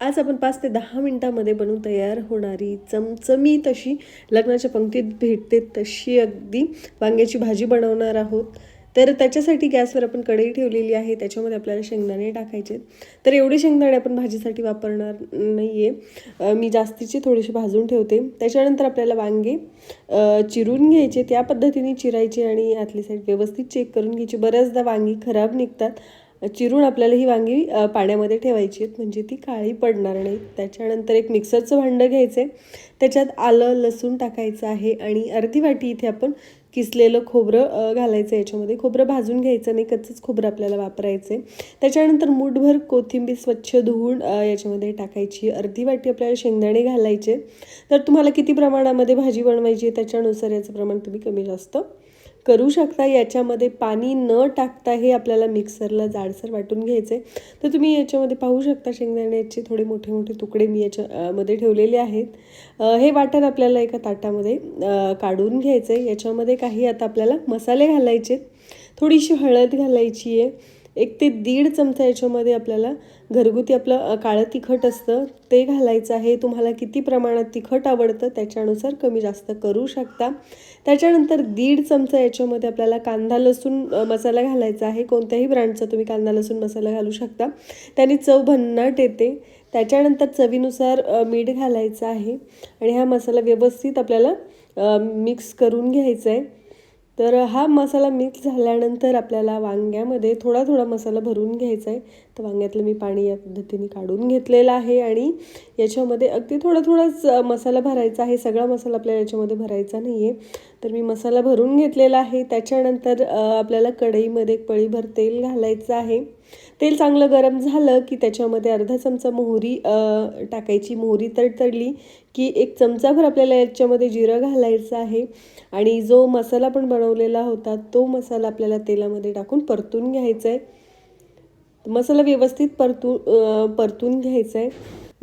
आज आपण पाच ते दहा मिनटामध्ये बनवून तयार होणारी चमचमी तशी लग्नाच्या पंक्तीत भेटते तशी अगदी. वांग्याची भाजी बनवणार आहोत. तर त्याच्यासाठी गॅसवर आपण कढई ठेवलेली आहे त्याच्यामध्ये आपल्याला शेंगदाणे टाकायचे तर एवढे शेंगदाणे आपण भाजीसाठी वापरणार नाही आहे मी जास्तीचे थोडेसे भाजून ठेवते. त्याच्यानंतर आपल्याला वांगे चिरून घ्यायचे. त्या पद्धतीने चिरायचे आणि आतली साईड व्यवस्थित चेक करून घ्यायची. बऱ्याचदा वांगी खराब निघतात. चिरून आपल्याला ही वांगी पाण्यामध्ये ठेवायची आहेत. म्हणजे ती काळी पडणार नाही. त्याच्यानंतर एक मिक्सरचं भांडं घ्यायचं आहे त्याच्यात आलं लसूण टाकायचं आहे आणि अर्धी वाटी इथे आपण किसलेलं खोबरं घालायचं याच्यामध्ये खोबरं भाजून घ्यायचं नाही. कच्चंच खोबरं आपल्याला वापरायचं आहे त्याच्यानंतर मूठभर कोथिंबीर स्वच्छ धुवून याच्यामध्ये टाकायची. अर्धी वाटी आपल्याला शेंगदाणे घालायचे तर तुम्हाला किती प्रमाणामध्ये भाजी बनवायची आहे? त्याच्यानुसार याचं प्रमाण तुम्ही कमी जास्त करू शकता याच्यामध्ये पाणी न टाकता हे आपल्याला मिक्सरला जाडसर वाटून घ्यायचं आहे तर तुम्ही याच्यामध्ये पाहू शकता शेंगदाण्याचे थोडे मोठे मोठे तुकडे मी याच्यामध्ये ठेवलेले आहेत. हे वाटण आपल्याला एका ताटामध्ये काढून घ्यायचं आहे याच्यामध्ये काही आता आपल्याला मसाले घालायचे आहेत. थोडीशी हळद घालायची आहे एक ते दीड चमचा याच्यामध्ये आपल्याला घरगुती आपलं काळं तिखट असतं ते घालायचं आहे. तुम्हाला किती प्रमाणात तिखट आवडतं त्याच्यानुसार कमी जास्त करू शकता. त्याच्यानंतर दीड चमचा याच्यामध्ये आपल्याला कांदा लसूण मसाला घालायचा आहे. कोणत्याही ब्रँडचा तुम्ही कांदा लसूण मसाला घालू शकता. त्याने चव भन्नाट येते. त्याच्यानंतर चवीनुसार मीठ घालायचं आहे. आणि हा मसाला व्यवस्थित आपल्याला मिक्स करून घ्यायचा आहे. तर हा मसाला मिक्स झाल्यानंतर आपल्याला वांग्यामध्ये थोडा थोडा मसाला भरून घ्यायचा आहे. तर वांग्यातलं मी पाणी या पद्धतीने काढून घेतलेलं आहे आणि याच्यामध्ये अगदी थोडा थोडाच मसाला भरायचा आहे. सगळा मसाला आपल्याला याच्यामध्ये भरायचा नाही आहे तर मी मसाला भरून घेतलेला आहे. त्याच्यानंतर आपल्याला कढईमध्ये एक पळीभर तेल घालायचं आहे. तेल चांगलं गरम झालं की त्याच्यामध्ये अर्धा चमचा मोहरी टाकायची. मोहरी तडतडली की एक चमचाभर आपल्याला याच्यामध्ये जिरं घालायचं आहे आणि जो मसाला पण बनवलेला होता तो मसाला आपल्याला तेलामध्ये टाकून परतून घ्यायचा आहे. मसाला व्यवस्थित परतू परतून घ्यायचा आहे.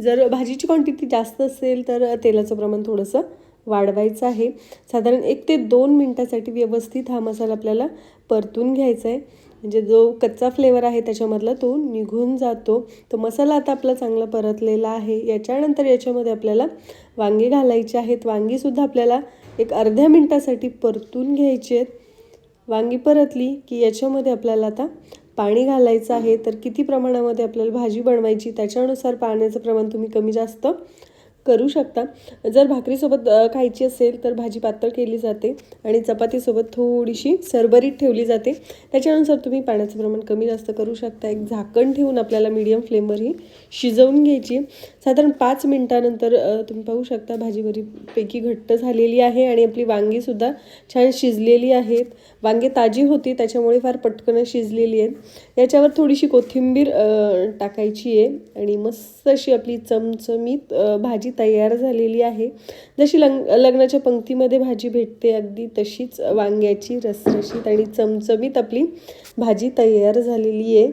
जर भाजीची क्वांटिटी जास्त असेल तर तेलाचं प्रमाण थोडंसं वाढवायचं आहे. साधारण एक ते दोन मिनटासाठी व्यवस्थित हा मसाला आपल्याला परतून घ्यायचा आहे. म्हणजे जो कच्चा फ्लेवर आहे त्याच्यामधला तो निघून जातो. तो मसाला आता आपला चांगला परतलेला आहे. याच्यानंतर याच्यामध्ये आपल्याला वांगे घालायचे आहेत. वांगीसुद्धा आपल्याला एक अर्ध्या मिनटासाठी परतून घ्यायची आहेत. वांगी परतली की याच्यामध्ये आपल्याला आता पाणी घालायचं आहे. तर किती प्रमाणामध्ये आपल्याला भाजी बनवायची त्याच्यानुसार पाण्याचं प्रमाण तुम्ही कमी जास्त करू शकता. जर भाकरीसोबत खायची असेल तर भाजी पातळ केली जाते आणि चपातीसोबत थोडीशी सरबरीत ठेवली जाते. त्याच्यानुसार तुम्ही पाण्याचं प्रमाण कमी जास्त करू शकता. एक झाकण ठेवून आपल्याला मीडियम फ्लेमवर ही शिजवून घ्यायची. साधारण पाच मिनटानंतर तुम्ही पाहू शकता भाजी बरीपैकी घट्ट झालेली आहे आणि आपली वांगीसुद्धा छान शिजलेली आहेत वांगे ताजी होती त्याच्यामुळे फार पटकन शिजलेली आहेत. याच्यावर थोडीशी कोथिंबीर टाकायची आहे आणि मस्त अशी आपली चमचमीत भाजी तयार झालेली आहे. जशी लंग लग्नाच्या पंक्तीमध्ये भाजी भेटते अगदी तशीच वांग्याची रसरशीत आणि चमचमीत आपली भाजी तयार झालेली आहे.